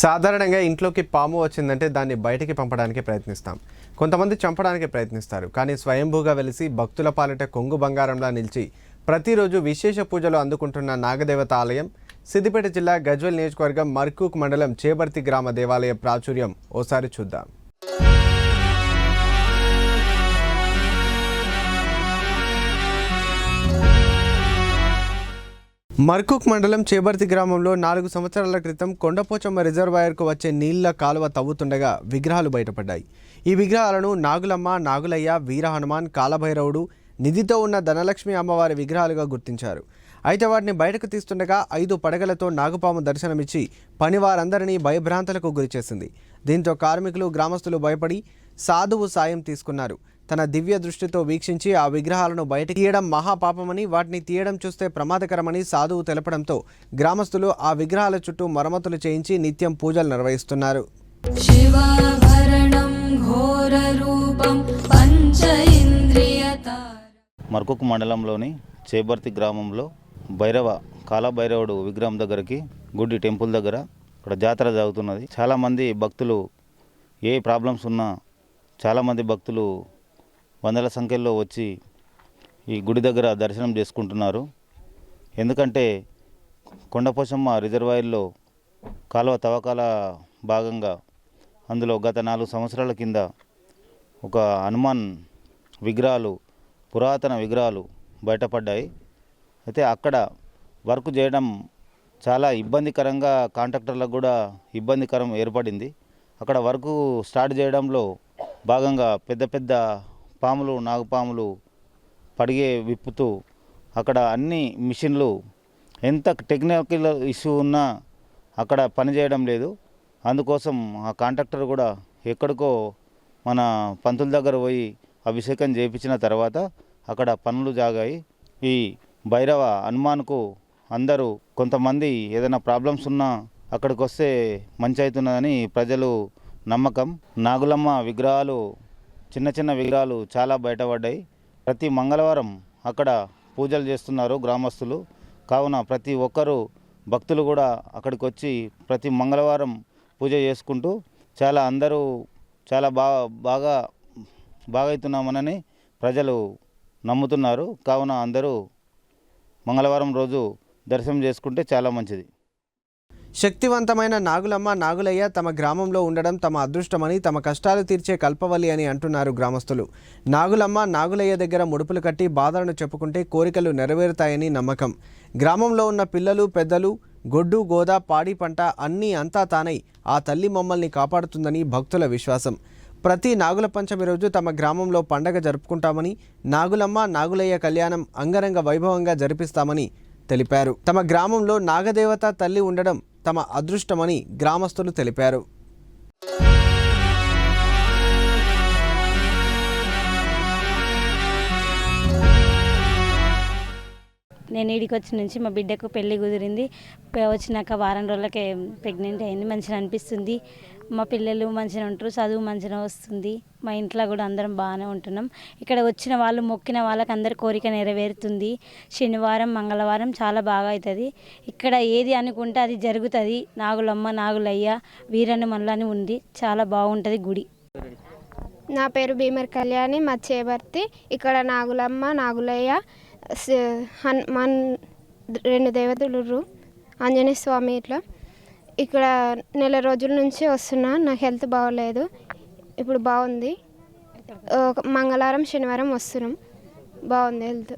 సాధారణంగా ఇంట్లోకి పాము వచ్చిందంటే దాన్ని బయటికి పంపడానికి ప్రయత్నిస్తాం. కొంతమంది చంపడానికి ప్రయత్నిస్తారు. కానీ స్వయంభూగా వెలిసి భక్తుల పాలిట కొంగు బంగారంలా నిలిచి ప్రతిరోజు విశేష పూజలు అందుకుంటున్న నాగదేవత ఆలయం సిద్దిపేట జిల్లా గజ్వెల్ నియోజకవర్గం మర్కూక్ మండలం చేబర్తి గ్రామ దేవాలయ ప్రాచుర్యం ఓసారి చూద్దాం. మర్కుక్ మండలం చేబర్తి గ్రామంలో నాలుగు సంవత్సరాల క్రితం కొండపోచమ్మ రిజర్వాయర్కు వచ్చే నీళ్ళ కాలువ తవ్వుతుండగా విగ్రహాలు బయటపడ్డాయి. ఈ విగ్రహాలను నాగులమ్మ నాగులయ్య వీర హనుమాన్ కాలభైరవుడు నిధితో ఉన్న ధనలక్ష్మి అమ్మవారి విగ్రహాలుగా గుర్తించారు. అయితే వాటిని బయటకు తీస్తుండగా ఐదు పడగలతో నాగుపాము దర్శనమిచ్చి పనివారందరినీ భయభ్రాంతలకు గురిచేసింది దీంతో కార్మికులు గ్రామస్తులు భయపడి సాధువు సాయం తీసుకున్నారు. తన దివ్య దృష్టితో వీక్షించి ఆ విగ్రహాలను బయట తీయడం మహాపాపమని వాటిని తీయడం చూస్తే ప్రమాదకరమని సాధువు తెలపడంతో గ్రామస్తులు ఆ విగ్రహాల చుట్టూ మరమ్మతులు చేయించి నిత్యం పూజలు నిర్వహిస్తున్నారు. మరకొక మండలంలోని చేబర్తి గ్రామంలో భైరవ కాలభైరవుడు విగ్రహం దగ్గరికి గుడి టెంపుల్ దగ్గర ఇక్కడ జాతర జరుగుతున్నది. చాలామంది భక్తులు ఏ ప్రాబ్లమ్స్ ఉన్నా చాలామంది భక్తులు వందల సంఖ్యలో వచ్చి ఈ గుడి దగ్గర దర్శనం చేసుకుంటున్నారు. ఎందుకంటే కొండపోచమ్మ రిజర్వాయర్లో కాలువ తవ్వకాల భాగంగా అందులో గత నాలుగు సంవత్సరాల కింద ఒక హనుమాన్ విగ్రహాలు పురాతన విగ్రహాలు బయటపడ్డాయి. అయితే అక్కడ వర్క్ చేయడం చాలా ఇబ్బందికరంగా కాంట్రాక్టర్లకు కూడా ఇబ్బందికరం ఏర్పడింది. అక్కడ వర్క్ స్టార్ట్ చేయడంలో భాగంగా పెద్ద పెద్ద పాములు నాగుపాములు పడిగే విప్పుతూ అక్కడ అన్ని మిషన్లు ఎంత టెక్నికల్ ఇష్యూ ఉన్నా అక్కడ పనిచేయడం లేదు. అందుకోసం ఆ కాంట్రాక్టర్ కూడా ఎక్కడికో మన పంతుల దగ్గర పోయి అభిషేకం చేయించిన తర్వాత అక్కడ పనులు జాగాయి. ఈ భైరవ హనుమాన్కు అందరూ కొంతమంది ఏదైనా ప్రాబ్లమ్స్ ఉన్నా అక్కడికి వస్తే మంచి అవుతున్నదని ప్రజలు నమ్మకం. నాగులమ్మ విగ్రహాలు చిన్న చిన్న విగ్రహాలు చాలా బయటపడ్డాయి. ప్రతి మంగళవారం అక్కడ పూజలు చేస్తున్నారు గ్రామస్తులు. కావున ప్రతి ఒక్కరూ భక్తులు కూడా అక్కడికి వచ్చి ప్రతి మంగళవారం పూజ చేసుకుంటూ చాలా అందరూ చాలా బాగా బాగా బాగవుతున్నామనని ప్రజలు నమ్ముతున్నారు. కావున అందరూ మంగళవారం రోజు దర్శనం చేసుకుంటే చాలా మంచిది. శక్తివంతమైన నాగులమ్మ నాగులయ్య తమ గ్రామంలో ఉండడం తమ అదృష్టమని తమ కష్టాలు తీర్చే కల్పవల్లి అని అంటున్నారు గ్రామస్తులు. నాగులమ్మ నాగులయ్య దగ్గర ముడుపులు కట్టి బాధలను చెప్పుకుంటే కోరికలు నెరవేరుతాయని నమ్మకం. గ్రామంలో ఉన్న పిల్లలు పెద్దలు గొడ్డు గోదా పాడి పంట అన్నీ అంతా తానై ఆ తల్లి మమ్మల్ని కాపాడుతుందని భక్తుల విశ్వాసం. ప్రతి నాగుల పంచమి రోజు తమ గ్రామంలో పండగ జరుపుకుంటామని నాగులమ్మ నాగులయ్య కళ్యాణం అంగరంగ వైభవంగా జరిపిస్తామని తెలిపారు. తమ గ్రామంలో నాగదేవత తల్లి ఉండడం తమ అదృష్టమని గ్రామస్తులు తెలిపారు. నేను ఈడికి వచ్చిన నుంచి మా బిడ్డకు పెళ్ళి కుదిరింది. వచ్చినాక వారం రోజులకే ప్రెగ్నెంట్ అయింది. మంచిగా అనిపిస్తుంది. మా పిల్లలు మంచిగా ఉంటారు చదువు మంచిగా వస్తుంది. మా ఇంట్లో కూడా అందరం బాగానే ఉంటున్నాం. ఇక్కడ వచ్చిన వాళ్ళు మొక్కిన వాళ్ళకి అందరి కోరిక నెరవేరుతుంది. శనివారం మంగళవారం చాలా బాగా అవుతుంది. ఇక్కడ ఏది అనుకుంటే అది జరుగుతుంది. నాగులమ్మ నాగులయ్య వీరన్న మల్లని ఉంది. చాలా బాగుంటుంది గుడి. నా పేరు భీమర్ కళ్యాణి మా చేబర్తి ఇక్కడ నాగులమ్మ నాగులయ్య హనుమాన్ రెండు దేవతలు ఆంజనేయ స్వామి ఇట్లా. ఇక్కడ నెల రోజుల నుంచి వస్తున్నా నాకు హెల్త్ బాగోలేదు. ఇప్పుడు బాగుంది. మంగళవారం శనివారం వస్తున్నాం. బాగుంది హెల్త్.